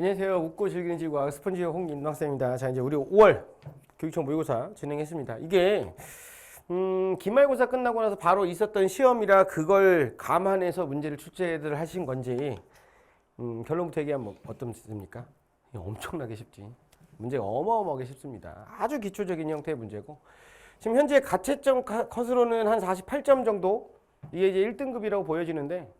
안녕하세요. 웃고 즐기는 지구학 스펀지 홍인학생입니다. 자, 이제 우리 5월 교육청 모의고사 진행했습니다. 이게 음, 기말고사 끝나고 나서 바로 있었던 시험이라 그걸 감안해서 문제를 출제를 하신 건지 음, 결론부터 얘기하면 어떻습니까? 이게 엄청나게 쉽지. 문제가 어마어마하게 쉽습니다. 아주 기초적인 형태의 문제고 지금 현재 가채점 카- 컷으로는 한 48점 정도 이게 이제 1등급이라고 보여지는데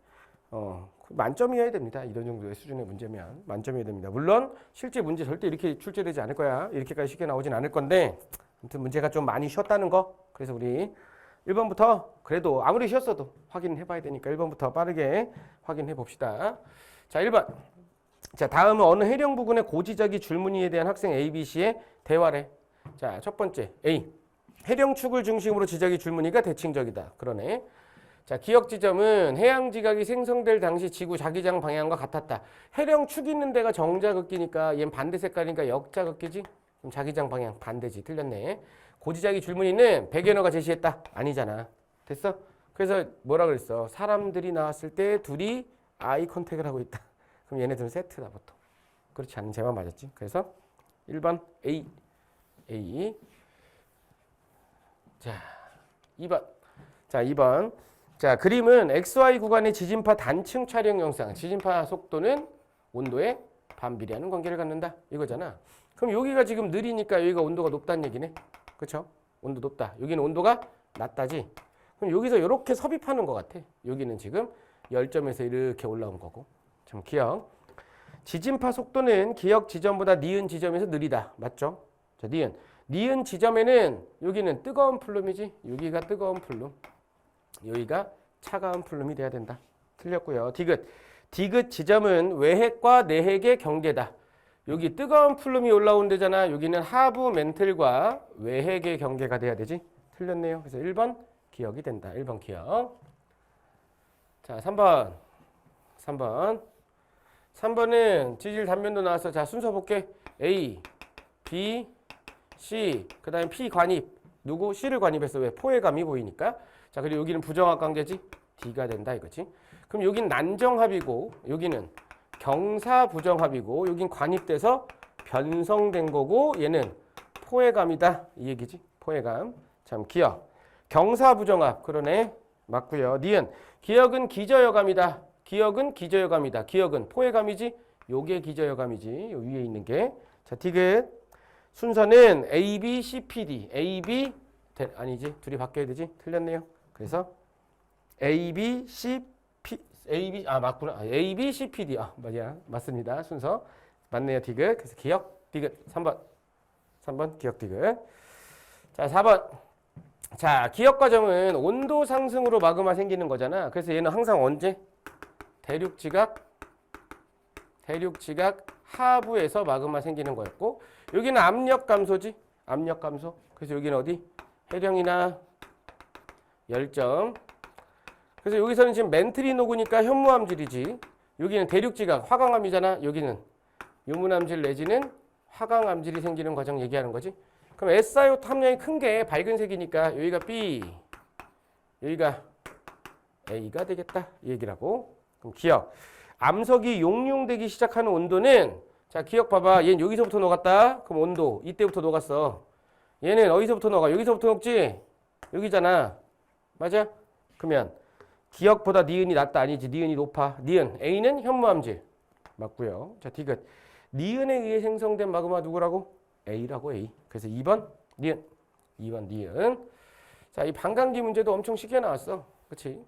어, 만점이어야 됩니다. 이런 정도의 수준의 문제면 만점이어야 됩니다. 물론 실제 문제 절대 이렇게 출제되지 않을 거야. 이렇게까지 쉽게 나오진 않을 건데 아무튼 문제가 좀 많이 쉬었다는 거. 그래서 우리 1번부터 그래도 아무리 쉬었어도 확인해 봐야 되니까 1번부터 빠르게 확인해 봅시다. 자, 1번. 자, 다음은 어느 해령 부근의 고지적이 줄무늬에 대한 학생 A, B, C의 대화래. 자, 첫 번째 A. 해령축을 중심으로 지적이 줄무늬가 대칭적이다. 그러네. 자, 기억 지점은 해양 지각이 생성될 당시 지구 자기장 방향과 같았다. 해령 축 있는 데가 정자극기니까 얘는 반대 색깔이니까 역자극기지? 그럼 자기장 방향 반대지. 틀렸네. 고지작이 줄무늬는 백연어가 제시했다. 아니잖아. 됐어? 그래서 뭐라 그랬어? 사람들이 나왔을 때 둘이 아이 컨택을 하고 있다. 그럼 얘네들은 세트다 보통. 그렇지 않은 제만 맞았지. 그래서 1번 A. A. 자, 2번. 자, 2번. 자, 그림은 XY 구간의 지진파 단층 촬영 영상. 지진파 속도는 온도에 반비례하는 관계를 갖는다. 이거잖아. 그럼 여기가 지금 느리니까 여기가 온도가 높다는 얘기네. 그렇죠? 온도 높다. 여기는 온도가 낮다지. 그럼 여기서 이렇게 섭입하는 것 같아. 여기는 지금 열점에서 이렇게 올라온 거고. 참 기억. 지진파 속도는 기억 지점보다 니은 지점에서 느리다. 맞죠? 자, 니은. 니은 지점에는 여기는 뜨거운 플룸이지. 여기가 뜨거운 플룸. 여기가 차가운 플룸이 돼야 된다. 틀렸고요. 디귿. 디귿 지점은 외핵과 내핵의 경계다. 여기 뜨거운 플룸이 올라온 데잖아. 여기는 하부 멘틀과 외핵의 경계가 돼야 되지. 틀렸네요. 그래서 1번 기억이 된다. 1번 기억. 자, 3번. 3번. 3번은 지질 단면도 나와서 자, 순서 볼게. A, B, C, 그 다음에 P 관입. 누구? C를 관입했어. 왜? 포해감이 보이니까. 자, 그리고 여기는 부정합 관계지? D가 된다 이거지. 그럼 여긴 난정합이고 여기는 경사 부정합이고 여긴 관입돼서 변성된 거고 얘는 포해감이다 이 얘기지. 포해감. 참 기억. 경사 부정합 그러네. 맞고요. 니은 기억은 기저여감이다. 기억은 기저여감이다. 기억은 포해감이지. 요게 기저여감이지. 요 위에 있는 게. 자, 디귿. 순서는 A, B, C, P, D. A, B 대- 아니지. 둘이 바뀌어야 되지. 틀렸네요. 그래서 A, B, C, P, A, B, 아, 맞구나. 아, A, B, C, P, D. 아, 맞아. 맞습니다. 순서. 맞네요. 디귿. 그래서 기억, 디귿. 3번. 3번, 기억, 디귿. 자, 4번. 자, 기억 과정은 온도 상승으로 마그마 생기는 거잖아. 그래서 얘는 항상 언제? 대륙 지각, 대륙 지각 하부에서 마그마 생기는 거였고, 여기는 압력 감소지? 압력 감소. 그래서 여기는 어디? 해령이나 열점. 그래서 여기서는 지금 녹으니까 현무암질이지. 여기는 대륙지각 화강암이잖아. 여기는 유문암질 내지는 화강암질이 생기는 과정 얘기하는 거지. 그럼 SiO 함량이 큰 게 밝은 색이니까 여기가 B, 여기가 A가 되겠다. 이 얘기라고. 그럼 기억. 암석이 용융되기 시작하는 온도는 자 기억 봐봐. 얘는 여기서부터 녹았다. 그럼 온도 이때부터 녹았어. 얘는 어디서부터 녹아? 여기서부터 녹지. 여기잖아. 맞아? 그러면 기억보다 니은이 낮다 아니지? 니은이 높아? 니은 A는 현무암질. 맞고요. 자 디귿 니은에 의해 생성된 마그마 누구라고? A라고 A. 그래서 2번 니은. 2번 니은. 자이 반감기 문제도 엄청 쉽게 나왔어. 그치?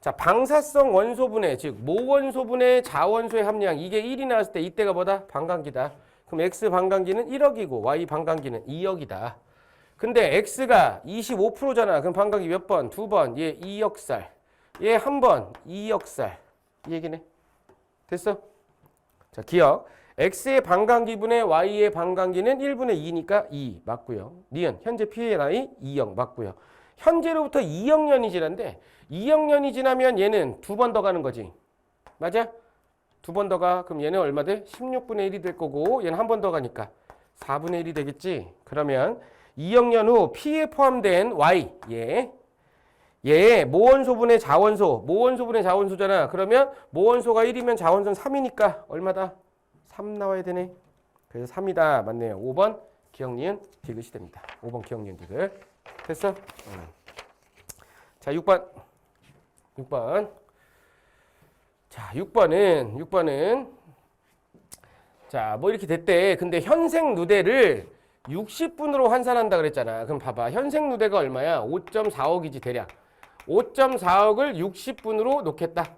자 방사성 원소 분해 즉 모원소 분해 자원소의 함량. 이게 1이 나왔을 때 이때가 뭐다? 반감기다. 그럼 X 반감기는 1억이고 Y 반감기는 2억이다 근데 x가 25%잖아. 그럼 반각이 몇 번? 두 번. 얘 2역살. 얘 한 번. 2역살. 이 얘기네. 됐어? 자, 기억. x의 반감기분의 y의 반감기는 1분의 2니까 2 맞고요. 니은 현재 나이 2억 맞고요. 현재로부터 2억 년이 지난데 2억 년이 지나면 얘는 두 번 더 가는 거지. 맞아? 두 번 더 가. 그럼 얘는 얼마 돼? 16분의 1이 될 거고 얘는 한 번 더 가니까 4분의 1이 되겠지. 그러면 2억 년후 P에 포함된 Y 얘, 얘 모원소분의 자원소, 모원소분의 자원소잖아. 그러면 모원소가 1이면 자원소는 3이니까 얼마다? 3 나와야 되네. 그래서 3이다. 맞네요. 5번 기억 니은 디귿이 됩니다. 5번 기억 니은 디귿. 됐어? 응. 자, 6번. 6번. 자, 6번은 6번은 자, 뭐 이렇게 됐대. 근데 현생 누대를 60분으로 환산한다 그랬잖아. 그럼 봐봐. 현생 누대가 얼마야? 5.4억이지 대략. 5.4억을 60분으로 놓겠다.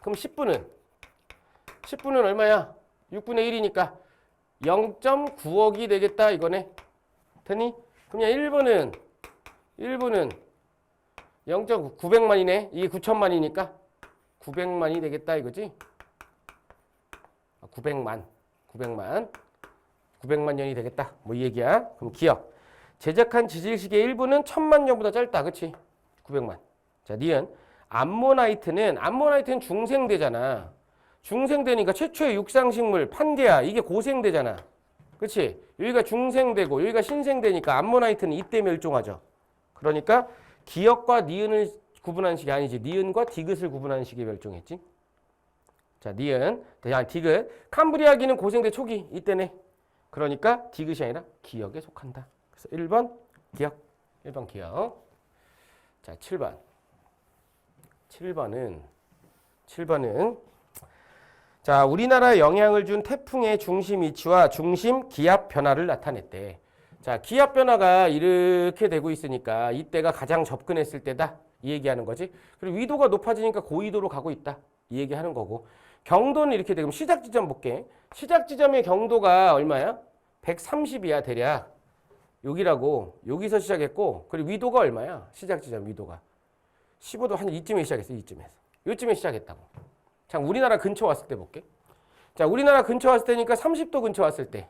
그럼 10분은 10분은 얼마야? 6분의 1이니까 0.9억이 되겠다 이거네. 되니? 그럼 1분은 1분은 0.900만이네. 이게 9천만이니까 900만이 되겠다 이거지? 900만. 900만. 900만 년이 되겠다. 뭐 이 얘기야. 그럼 기억. 제작한 지질식의 일부는 천만 년보다 짧다. 그치? 900만. 자, 니은. 암모나이트는, 암모나이트는 중생대잖아. 중생대니까 최초의 육상식물, 판게야. 이게 고생대잖아. 그치? 여기가 중생대고, 여기가 신생대니까 암모나이트는 이때 멸종하죠. 그러니까 기억과 니은을 구분하는 식이 아니지. 니은과 디귿을 구분하는 식이 멸종했지. 자, 니은. 야, 디귿. 캄브리아기는 고생대 초기. 이때네. 그러니까 디귿이 아니라 기억에 속한다. 그래서 1번 기억. 1번 기억. 자, 7번. 7번은 7번은 자, 우리나라에 영향을 준 태풍의 중심 위치와 중심 기압 변화를 나타냈대. 자, 기압 변화가 이렇게 되고 있으니까 이때가 가장 접근했을 때다. 이 얘기하는 거지. 그리고 위도가 높아지니까 고위도로 가고 있다. 이 얘기하는 거고. 경도는 이렇게 되면 시작 지점 볼게. 시작 지점의 경도가 얼마야? 130이야, 대략. 여기라고. 여기서 시작했고, 그리고 위도가 얼마야? 시작 지점 위도가. 15도 한 이쯤에 시작했어, 이쯤에서. 요쯤에 시작했다고. 자, 우리나라 근처 왔을 때 볼게. 자, 우리나라 근처 왔을 때니까 30도 근처 왔을 때.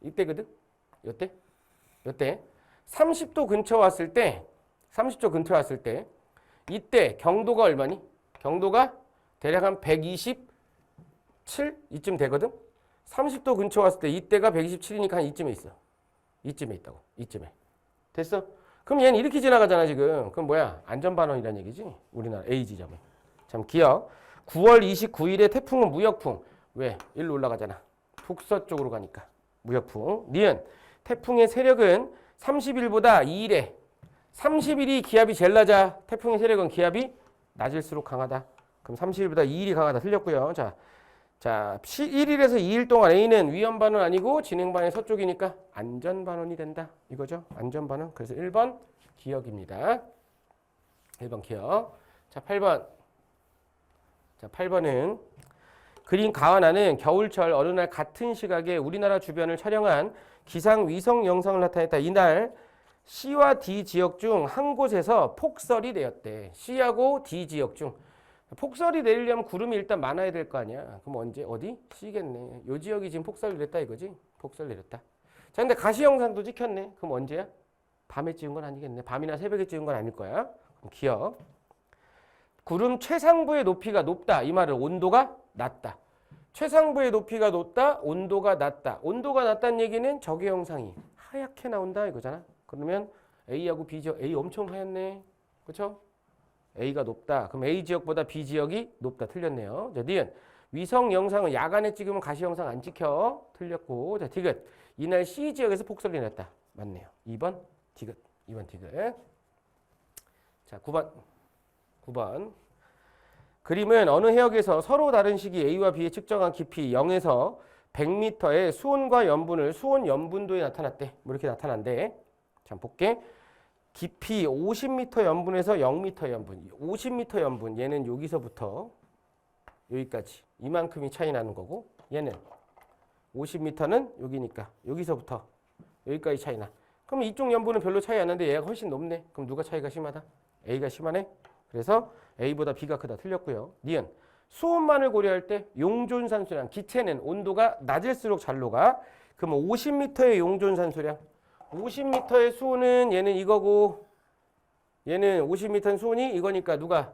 이때거든? 요때? 요때? 30도 근처 왔을 때, 30도 근처 왔을 때, 이때 경도가 얼마니? 경도가 대략 한 127? 이쯤 되거든? 30도 근처 왔을 때 이때가 127이니까 한 이쯤에 있어. 이쯤에 있다고. 이쯤에. 됐어? 그럼 얘는 이렇게 지나가잖아, 지금. 그럼 뭐야? 안전반원이라는 얘기지? 우리나라 A 지점에. 참, 기억. 9월 29일에 태풍은 무역풍. 왜? 일로 올라가잖아. 북서 쪽으로 가니까. 무역풍. 니은. 태풍의 세력은 30일보다 2일에 30일이 기압이 제일 낮아. 태풍의 세력은 기압이 낮을수록 강하다. 그럼 30일보다 2일이 강하다. 틀렸고요. 자, 자, 1일에서 2일 동안 A는 위험반원 아니고 진행반의 서쪽이니까 안전반원이 된다. 이거죠. 안전반원. 그래서 1번 기억입니다. 1번 기억. 자, 8번. 자, 8번은 그린 가와나는 겨울철 어느 날 같은 시각에 우리나라 주변을 촬영한 기상 위성 영상을 나타냈다. 이날 C와 D 지역 중 한 곳에서 폭설이 내렸대. C하고 D 지역 중 폭설이 내리려면 구름이 일단 많아야 될 거 아니야. 그럼 언제 어디? C겠네. 요 지역이 지금 폭설 내렸다 이거지? 폭설 내렸다. 자, 근데 가시 영상도 찍혔네. 그럼 언제야? 밤에 찍은 건 아니겠네. 밤이나 새벽에 찍은 건 아닐 거야. 그럼 기억. 구름 최상부의 높이가 높다. 이 말은 온도가 낮다. 최상부의 높이가 높다. 온도가 낮다. 온도가 낮다는 얘기는 저기 영상이 하얗게 나온다 이거잖아. 그러면 A하고 B 지역 A 엄청 하얗네. 그렇죠? A가 높다. 그럼 A 지역보다 B 지역이 높다. 틀렸네요. 자, 니은 위성 영상은 야간에 찍으면 가시 영상 안 찍혀. 틀렸고. 자, 디귿. 이날 C 지역에서 폭설이 났다. 맞네요. 2번 디귿. 2번 디귿. 자, 9번. 9번. 그림은 어느 해역에서 서로 다른 시기 A와 B의 측정한 깊이 0에서 100m의 수온과 염분을 수온 염분도에 나타났대. 뭐 이렇게 나타난대. 자, 볼게. 깊이 50m 염분에서 0m 염분. 50m 염분. 얘는 여기서부터 여기까지. 이만큼이 차이 나는 거고 얘는 50m는 여기니까 여기서부터 여기까지 차이 나. 그럼 이쪽 염분은 별로 차이 안 나는데 얘가 훨씬 높네. 그럼 누가 차이가 심하다? A가 심하네. 그래서 A보다 B가 크다. 틀렸고요. 니은 수온만을 고려할 때 용존산소량 기체는 온도가 낮을수록 잘 녹아. 그러면 50m의 용존산소량 50m의 수온은 얘는 이거고 얘는 50m의 수온이 이거니까 누가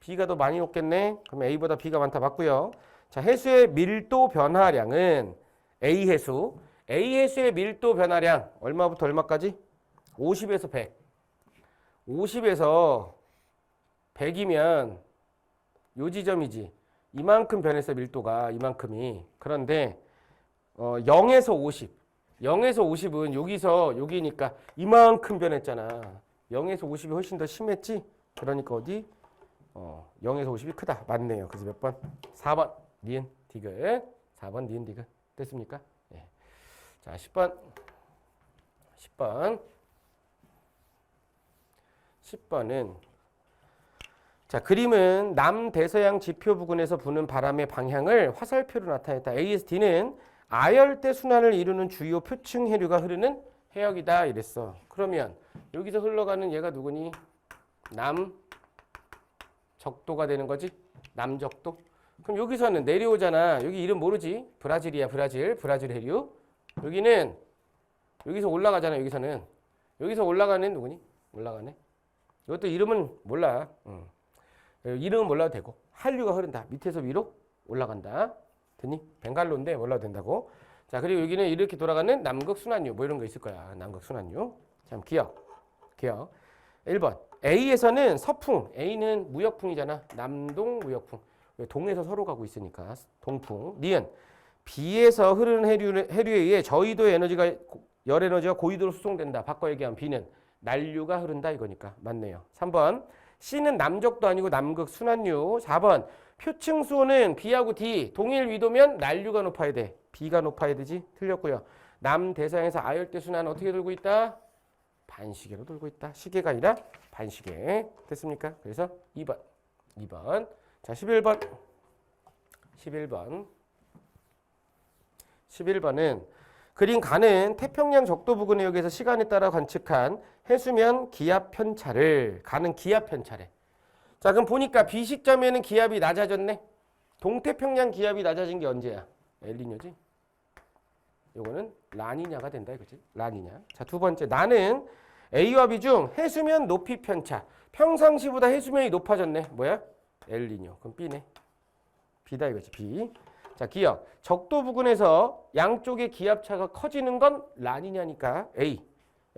B가 더 많이 녹겠네. 그럼 A보다 B가 많다 맞고요. 자, 해수의 밀도 변화량은 A 해수 A 해수의 밀도 변화량 얼마부터 얼마까지? 50에서 100. 50에서 100이면 요 지점이지. 이만큼 변했어 밀도가 이만큼이. 그런데 어, 0에서 50. 0에서 50은 여기서 여기니까 이만큼 변했잖아. 0에서 50이 훨씬 더 심했지? 그러니까 어디? 어, 0에서 50이 크다. 맞네요. 그래서 몇 번? 4번. 니은 디귿. 4번 니은 디귿. 됐습니까? 예. 자, 10번. 10번. 10번은 자, 그림은 남대서양 지표 부근에서 부는 바람의 방향을 화살표로 나타냈다. ASD는 아열대 순환을 이루는 주요 표층 해류가 흐르는 해역이다 이랬어. 그러면 여기서 흘러가는 얘가 누구니? 남 적도가 되는 거지? 남적도. 그럼 여기서는 내려오잖아. 여기 이름 모르지? 브라질이야, 브라질. 브라질 해류. 여기는 여기서 올라가잖아. 여기서는 여기서 올라가는 누구니? 올라가네. 이것도 이름은 몰라. 응. 이름은 몰라도 되고 한류가 흐른다. 밑에서 위로 올라간다. 됐니? 벵갈로인데 몰라도 된다고. 자 그리고 여기는 이렇게 돌아가는 남극 순환류 뭐 이런 거 있을 거야. 남극 순환류. 참 기억. 기억. 1번. A에서는 서풍. A는 무역풍이잖아. 남동 무역풍. 왜 동에서 서로 가고 있으니까 동풍. 니은 B에서 흐르는 해류, 해류에 의해 저희도의 에너지가 고- 열 에너지가 고위도로 수송된다. 바꿔 얘기하면 B는 난류가 흐른다 이거니까 맞네요. 3번 C는 남적도 아니고 남극 순환류. 4번 표층 수온은 B하고 D 동일 위도면 난류가 높아야 돼. B가 높아야 되지. 틀렸고요. 남대서양에서 아열대 순환 어떻게 돌고 있다? 반시계로 돌고 있다. 시계가 아니라 반시계. 됐습니까? 그래서 2번. 2번. 자, 11번. 11번. 11번은 그림 가는 태평양 적도 부근 해역에서 시간에 따라 관측한 해수면 기압 편차를 가는 기압 편차래. 자, 그럼 보니까 B 시점에는 기압이 낮아졌네. 동태평양 기압이 낮아진 게 언제야? 엘니뇨지. 요거는 라니냐가 된다 이거지. 라니냐. 자, 두 번째. 나는 A와 B 중 해수면 높이 편차. 평상시보다 해수면이 높아졌네. 뭐야? 엘니뇨. 그럼 B네. B다 이거지. B. 자, 기억. 적도 부근에서 양쪽의 기압차가 커지는 건 라니냐니까 A.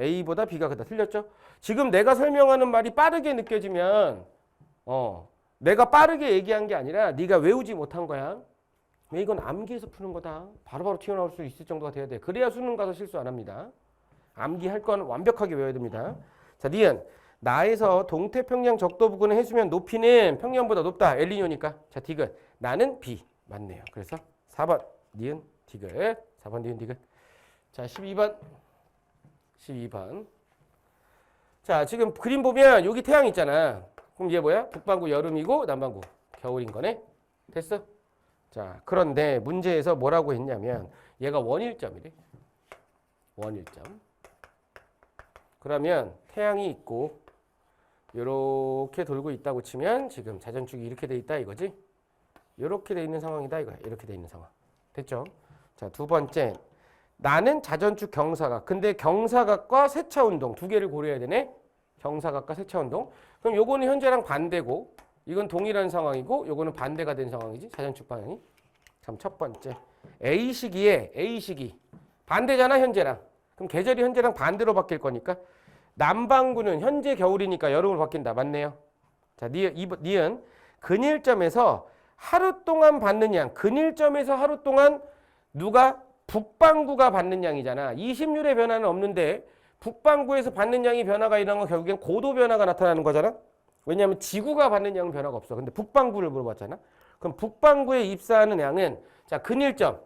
A보다 B가 크다. 틀렸죠? 지금 내가 설명하는 말이 빠르게 느껴지면 어, 내가 빠르게 얘기한 게 아니라 네가 외우지 못한 거야. 왜 이건 암기해서 푸는 거다. 바로 바로 튀어나올 수 있을 정도가 돼야 돼. 그래야 수능 가서 실수 안 합니다. 암기할 건 완벽하게 외워야 됩니다. 자, 니은. 나에서 동태평양 적도 부근의 해수면 높이는 평년보다 높다. 엘리뇨니까. 자, 디귿. 나는 B. 맞네요. 그래서 4번. 니은 디귿. 4번 니은 디귿. 자, 12번. 12번. 자, 지금 그림 보면 여기 태양 있잖아. 그럼 얘 뭐야? 북반구 여름이고 남반구 겨울인 거네. 됐어? 자, 그런데 문제에서 뭐라고 했냐면 얘가 원일점이래. 원일점. 그러면 태양이 있고 이렇게 돌고 있다고 치면 지금 자전축이 이렇게 돼 있다 이거지? 이렇게 돼 있는 상황이다 이거야. 이렇게 돼 있는 상황. 됐죠? 자, 두 번째. 나는 자전축 경사각. 근데 경사각과 세차 운동 두 개를 고려해야 되네. 경사각과 세차 운동. 그럼 요거는 현재랑 반대고 이건 동일한 상황이고 요거는 반대가 된 상황이지. 자전축 방향이. 참 첫 번째. A 시기에 A 시기. 반대잖아, 현재랑. 그럼 계절이 현재랑 반대로 바뀔 거니까 남반구는 현재 겨울이니까 여름으로 바뀐다. 맞네요. 자, 니은 근일점에서 하루 동안 받는 양, 근일점에서 하루 동안 누가 북반구가 받는 양이잖아. 20률의 변화는 없는데 북반구에서 받는 양이 변화가 일어나면 결국엔 고도 변화가 나타나는 거잖아. 왜냐하면 지구가 받는 양은 변화가 없어. 근데 북반구를 물어봤잖아. 그럼 북반구에 입사하는 양은 자 근일점,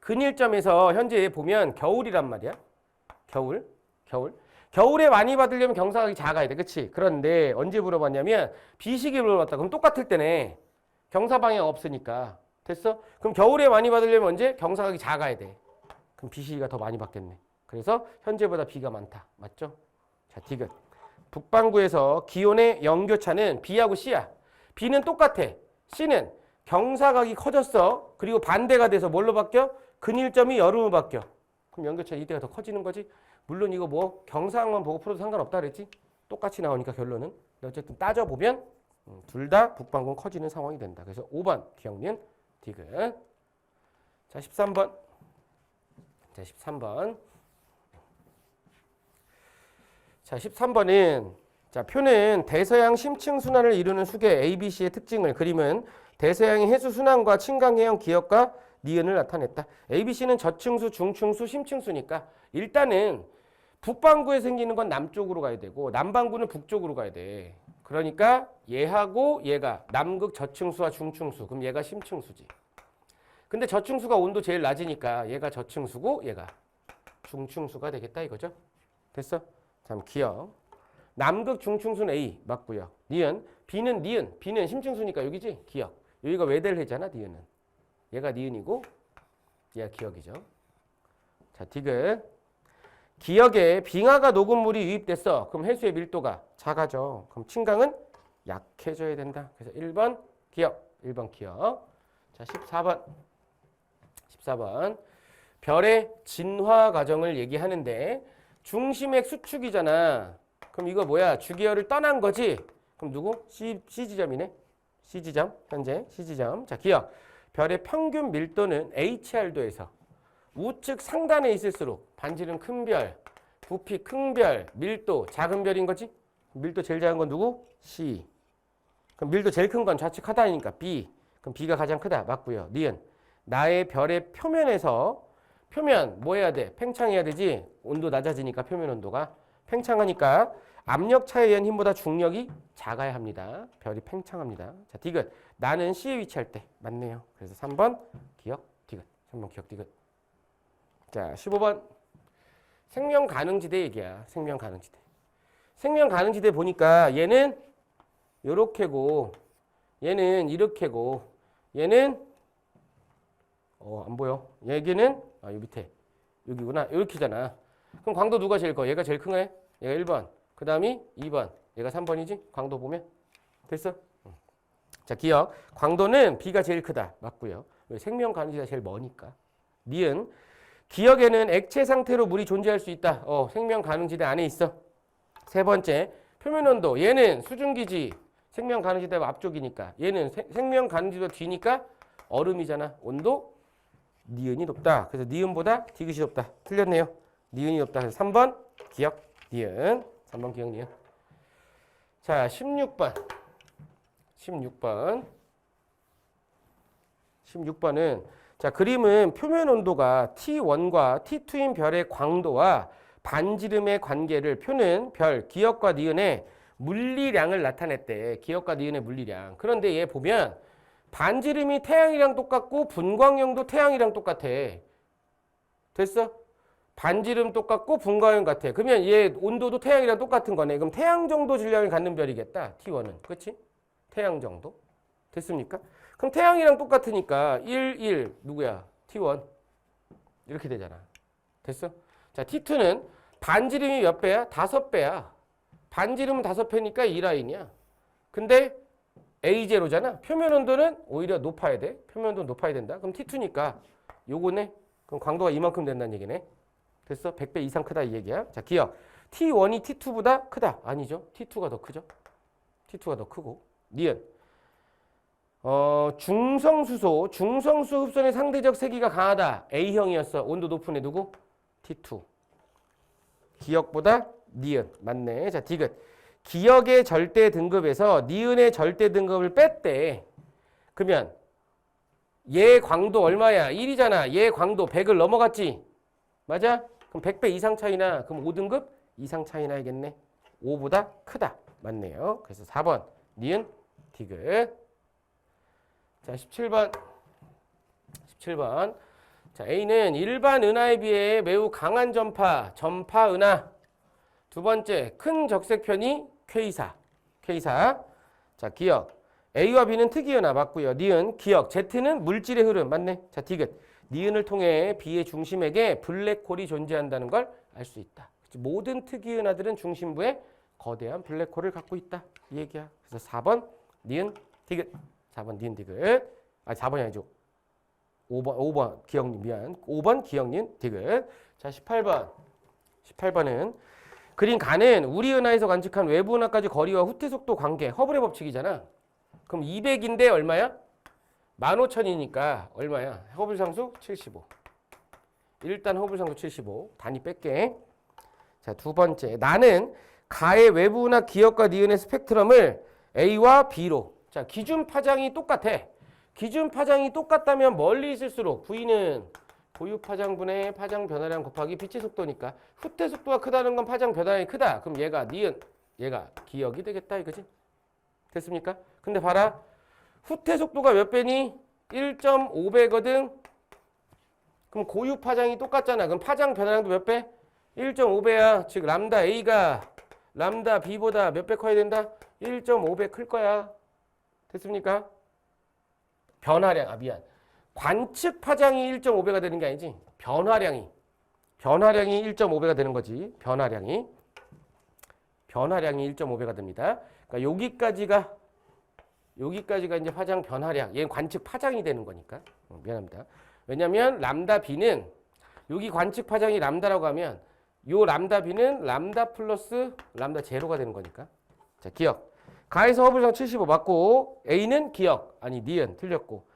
근일점에서 현재 보면 겨울이란 말이야. 겨울, 겨울. 겨울에 많이 받으려면 경사각이 작아야 돼, 그렇지? 그런데 언제 물어봤냐면 비시기 물어봤다. 그럼 똑같을 때네. 경사 방향 없으니까 됐어? 그럼 겨울에 많이 받으려면 언제 경사각이 작아야 돼. 그럼 비시기가 더 많이 받겠네. 그래서 현재보다 비가 많다, 맞죠? 자, 디귿. 북반구에서 기온의 연교차는 B하고 C야. B는 똑같아. C는 경사각이 커졌어. 그리고 반대가 돼서 뭘로 바뀌어? 근일점이 여름으로 바뀌어. 그럼 연교차 이때가 더 커지는 거지. 물론 이거 뭐 경사각만 보고 풀어도 상관없다 그랬지. 똑같이 나오니까 결론은. 어쨌든 따져보면 음, 둘다 북반구는 커지는 상황이 된다. 그래서 5번 기억니은 디귿. 자 13번. 자 13번. 자, 13번은 자, 표는 대서양 심층 순환을 이루는 수계 ABC의 특징을 그림은 대서양의 해수 순환과 친강 해양 기업과 니은을 나타냈다. ABC는 저층수, 중층수, 심층수니까 일단은 북반구에 생기는 건 남쪽으로 가야 되고 남반구는 북쪽으로 가야 돼. 그러니까 얘하고 얘가 남극 저층수와 중층수. 그럼 얘가 심층수지. 근데 저층수가 온도 제일 낮으니까 얘가 저층수고 얘가 중층수가 되겠다 이거죠. 됐어? 참 기억. 남극 중층수는 A 맞고요. 니은 B는 니은 B는 심층수니까 여기지 기억. 여기가 외대를 했잖아 니은은. 얘가 니은이고 얘가 기억이죠. 자 디귿. 기억에 빙하가 녹은 물이 유입됐어. 그럼 해수의 밀도가 작아져. 그럼 침강은 약해져야 된다. 그래서 1번 기억. 1번 기억. 자 14번. 14번. 별의 진화 과정을 얘기하는데 중심의 수축이잖아. 그럼 이거 뭐야? 주기열을 떠난 거지? 그럼 누구? C, C 지점이네. C 지점. 현재 C 지점. 자, 기억. 별의 평균 밀도는 HR도에서 우측 상단에 있을수록 반지름 큰 별, 부피 큰 별, 밀도 작은 별인 거지? 밀도 제일 작은 건 누구? C. 그럼 밀도 제일 큰 건 좌측 하단이니까 B. 그럼 B가 가장 크다. 맞고요. 니은. 나의 별의 표면에서 표면 뭐 해야 돼? 팽창해야 되지. 온도 낮아지니까 표면 온도가 팽창하니까 압력 차에 의한 힘보다 중력이 작아야 합니다. 별이 팽창합니다. 자, 디귿. 나는 C에 위치할 때 맞네요. 그래서 3번 기억 디귿. 3번 기억 디귿. 자, 15번 생명 가능지대 얘기야. 생명 가능지대. 생명 가능지대 보니까 얘는 요렇게고 얘는 이렇게고 얘는 어, 안 보여. 여기는 아, 요 밑에. 여기구나. 이렇게잖아. 그럼 광도 누가 제일 커? 얘가 제일 큰 거야? 얘가 1번. 그 다음이 2번. 얘가 3번이지? 광도 보면. 됐어? 응. 자, 기억. 광도는 B가 제일 크다. 맞고요. 왜? 생명 가능지가 제일 머니까. 니은. 기억에는 액체 상태로 물이 존재할 수 있다. 어, 생명 가능지대 안에 있어. 세 번째. 표면 온도. 얘는 수증기지. 생명 가능지대 앞쪽이니까. 얘는 세- 생명 가능지대 뒤니까 얼음이잖아. 온도 니은이 높다. 그래서 니은보다 디귿이 높다. 틀렸네요. 니은이 높다. 그래서 3번 기억 니은. 3번 기억 니은. 자, 16번. 16번. 16번은 자, 그림은 표면 온도가 T1과 T2인 별의 광도와 반지름의 관계를 표는 별 기억과 니은의 물리량을 나타냈대. 기억과 니은의 물리량. 그런데 얘 보면 반지름이 태양이랑 똑같고 분광형도 태양이랑 똑같아. 됐어? 반지름 똑같고 분광형 같아. 그러면 얘 온도도 태양이랑 똑같은 거네. 그럼 태양 정도 질량을 갖는 별이겠다. T1은. 그렇지? 태양 정도. 됐습니까? 그럼 태양이랑 똑같으니까 1, 1 누구야? T1. 이렇게 되잖아. 됐어? 자, T2는 반지름이 몇 배야? 다섯 배야. 반지름은 다섯 배니까 이 라인이야. 근데 A0잖아. 표면 온도는 오히려 높아야 돼. 표면 온도 높아야 된다. 그럼 T2니까 요거네. 그럼 광도가 이만큼 된다는 얘기네. 됐어? 100배 이상 크다 이 얘기야. 자, 기억. T1이 T2보다 크다. 아니죠. T2가 더 크죠. T2가 더 크고. 니은. 어, 중성수소, 중성수 흡선의 상대적 세기가 강하다. A형이었어. 온도 높은 애 누구? T2. 기억보다 니은. 맞네. 자, 디귿. 기억의 절대 등급에서 니은의 절대 등급을 뺐대. 그러면 얘 광도 얼마야? 1이잖아. 얘 광도 100을 넘어갔지. 맞아? 그럼 100배 이상 차이나 그럼 5등급 이상 차이 나야겠네. 5보다 크다. 맞네요. 그래서 4번 니은 디귿. 자, 17번. 17번. 자, A는 일반 은하에 비해 매우 강한 전파, 전파 은하. 두 번째, 큰 적색편이 K사. K사. 자, 기억. A와 B는 특이은하 맞고요. 니은, 기억. Z는 물질의 흐름 맞네. 자, 디귿. 니은을 통해 B의 중심에게 블랙홀이 존재한다는 걸 알 수 있다. 모든 특이은하들은 중심부에 거대한 블랙홀을 갖고 있다. 이 얘기야. 그래서 4번 니은 디귿. 4번 니은 디귿. 아, 4번이 아니죠. 5번 5번 기억 미안. 5번 기억 니은 디귿. 자, 18번. 18번은 그린 간은 우리 은하에서 관측한 외부 은하까지 거리와 후퇴 속도 관계 허블의 법칙이잖아. 그럼 200인데 얼마야? 15,000이니까 얼마야? 허블 상수 75. 일단 허블 상수 75. 단위 뺄게. 자, 두 번째. 나는 가의 외부나 기억과 니은의 스펙트럼을 A와 B로. 자, 기준 파장이 똑같아. 기준 파장이 똑같다면 멀리 있을수록 V는 고유 파장분의 파장 변화량 곱하기 빛의 속도니까 후퇴 속도가 크다는 건 파장 변화량이 크다. 그럼 얘가 니은 얘가 기억이 되겠다 이거지. 됐습니까? 근데 봐라. 후퇴 속도가 몇 배니? 1.5배거든. 그럼 고유 파장이 똑같잖아. 그럼 파장 변화량도 몇 배? 1.5배야. 즉 람다 A가 람다 B보다 몇 배 커야 된다? 1.5배 클 거야. 됐습니까? 변화량, 아 미안. 관측 파장이 1.5배가 되는 게 아니지. 변화량이. 변화량이 1.5배가 되는 거지. 변화량이. 변화량이 1.5배가 됩니다. 그러니까 여기까지가 여기까지가 이제 파장 변화량. 얘는 관측 파장이 되는 거니까. 어, 미안합니다. 왜냐면 람다 B는 여기 관측 파장이 람다라고 하면 요 람다 B는 람다 플러스 람다 제로가 되는 거니까. 자, 기억. 가에서 허블성 75 맞고 A는 기억. 아니, 니은 틀렸고.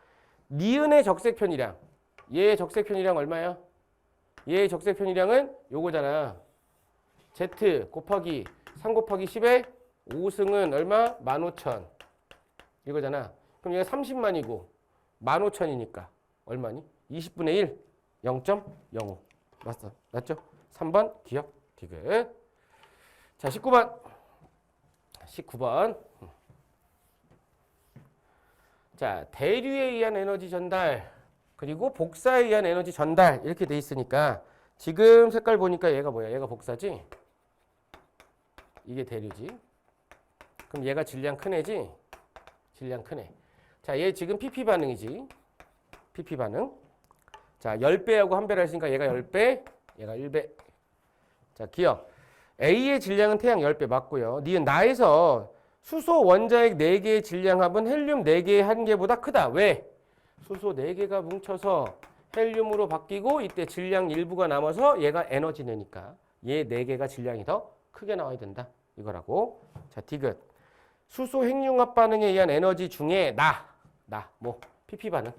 니은의 적색 편이량. 얘의 적색 편이량 얼마야? 얘의 적색 편이량은 요거잖아. Z 곱하기 3 곱하기 10에 5승은 얼마? 15,000. 이거잖아. 그럼 얘가 30만이고 15,000이니까 얼마니? 20분의 1, 0.05. 맞어. 맞죠? 3번 기억 디귿. 자, 19번. 19번. 자, 대류에 의한 에너지 전달 그리고 복사에 의한 에너지 전달 이렇게 돼 있으니까 지금 색깔 보니까 얘가 뭐야? 얘가 복사지? 이게 대류지. 그럼 얘가 질량 큰 애지? 질량 큰 애. 자, 얘 지금 PP 반응이지. PP 반응. 자, 10배하고 1배를 했으니까 얘가 10배, 얘가 1배. 자, 기억. A의 질량은 태양 10배 맞고요. 니은 나에서 수소 원자핵 4개의 질량합은 헬륨 4개의 한 개보다 크다. 왜? 수소 4개가 뭉쳐서 헬륨으로 바뀌고 이때 질량 일부가 남아서 얘가 에너지 내니까 얘 4개가 질량이 더 크게 나와야 된다. 이거라고. 자, 디귿. 수소 핵융합 반응에 의한 에너지 중에 나, 나, 뭐, PP 반응.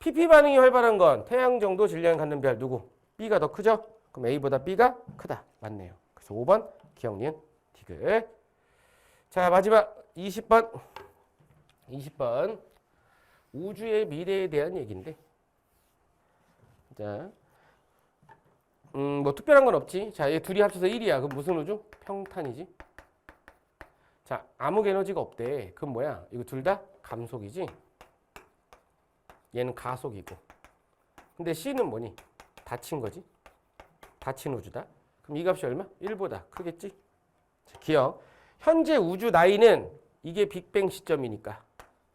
PP 반응이 활발한 건 태양 정도 질량 갖는 별 누구? B가 더 크죠? 그럼 A보다 B가 크다. 맞네요. 그래서 5번 기억니은 디귿. 자, 마지막 20번. 20번. 우주의 미래에 대한 얘기인데. 자. 음, 뭐 특별한 건 없지. 자, 얘 둘이 합쳐서 1이야. 그럼 무슨 우주? 평탄이지. 자, 암흑 에너지가 없대. 그럼 뭐야? 이거 둘 다 감속이지. 얘는 가속이고. 근데 C는 뭐니? 닫힌 거지. 닫힌 우주다. 그럼 이 값이 얼마? 1보다 크겠지? 자, 기억. 현재 우주 나이는 이게 빅뱅 시점이니까.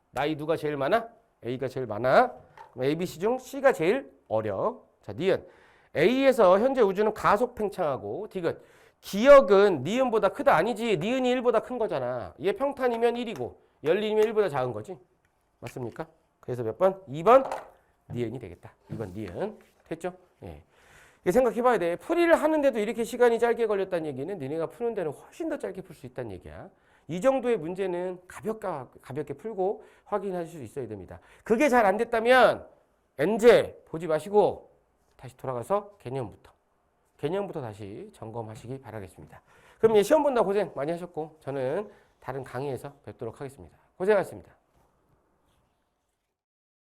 나이 누가 제일 많아? A가 제일 많아. A, B, C 중 C가 제일 어려. 자, 니은. A에서 현재 우주는 가속 팽창하고 디귿. 기억은 니은보다 크다 아니지. 니은이 1보다 큰 거잖아. 얘 평탄이면 1이고 열림이면 1보다 작은 거지. 맞습니까? 그래서 몇 번? 2번 니은이 되겠다. 2번 니은. 됐죠? 예. 이게 생각해 봐야 돼. 풀이를 하는데도 이렇게 시간이 짧게 걸렸다는 얘기는 너네가 푸는 데는 훨씬 더 짧게 풀 수 있다는 얘기야. 이 정도의 문제는 가볍게, 가볍게 풀고 확인하실 수 있어야 됩니다. 그게 잘 안 됐다면 엔제 보지 마시고 다시 돌아가서 개념부터 개념부터 다시 점검하시기 바라겠습니다. 그럼 시험 본다 고생 많이 하셨고 저는 다른 강의에서 뵙도록 하겠습니다. 고생하셨습니다.